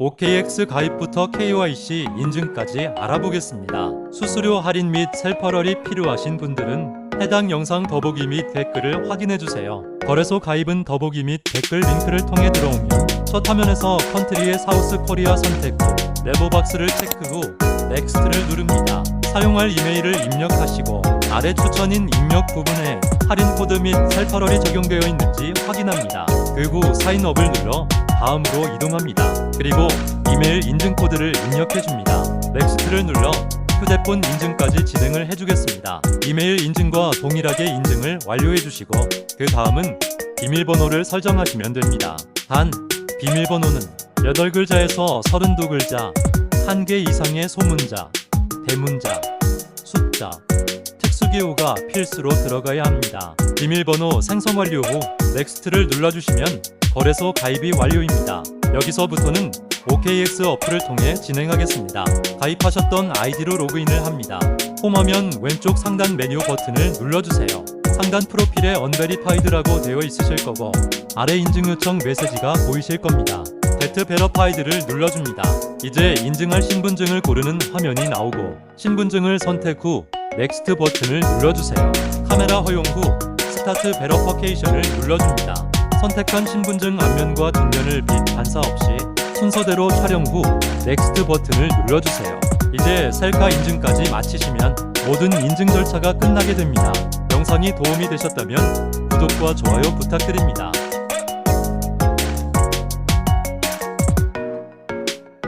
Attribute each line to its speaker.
Speaker 1: OKX 가입부터 KYC 인증까지 알아보겠습니다. 수수료 할인 및 셀퍼럴이 필요하신 분들은 해당 영상 더보기 및 댓글을 확인해 주세요. 거래소 가입은 더보기 및 댓글 링크를 통해 들어오면 첫 화면에서 컨트리의 사우스 코리아 선택 후 네버박스를 체크 후 넥스트를 누릅니다. 사용할 이메일을 입력하시고 아래 추천인 입력 부분에 할인 코드 및 셀퍼럴이 적용되어 있는지 확인합니다. 그후 사인업을 눌러 다음으로 이동합니다. 그리고 이메일 인증 코드를 입력해 줍니다. 넥스트를 눌러 휴대폰 인증까지 진행을 해주겠습니다. 이메일 인증과 동일하게 인증을 완료해 주시고 그 다음은 비밀번호를 설정하시면 됩니다. 단 비밀번호는 8글자에서 32글자, 1개 이상의 소문자, 대문자, 숫자, 특수기호가 필수로 들어가야 합니다. 비밀번호 생성 완료 후 넥스트를 눌러주시면 거래소 가입이 완료입니다. 여기서부터는 OKX 어플을 통해 진행하겠습니다. 가입하셨던 아이디로 로그인을 합니다. 홈화면 왼쪽 상단 메뉴 버튼을 눌러주세요. 상단 프로필에 언베리파이드라고 되어 있으실 거고 아래 인증 요청 메시지가 보이실 겁니다. 데트 베러파이드를 눌러줍니다. 이제 인증할 신분증을 고르는 화면이 나오고 신분증을 선택 후 넥스트 버튼을 눌러주세요. 카메라 허용 후 스타트 베러퍼케이션을 눌러줍니다. 선택한 신분증 앞면과 뒷면을 빛 반사 없이 순서대로 촬영 후 넥스트 버튼을 눌러주세요. 이제 셀카 인증까지 마치시면 모든 인증 절차가 끝나게 됩니다. 영상이 도움이 되셨다면 구독과 좋아요 부탁드립니다.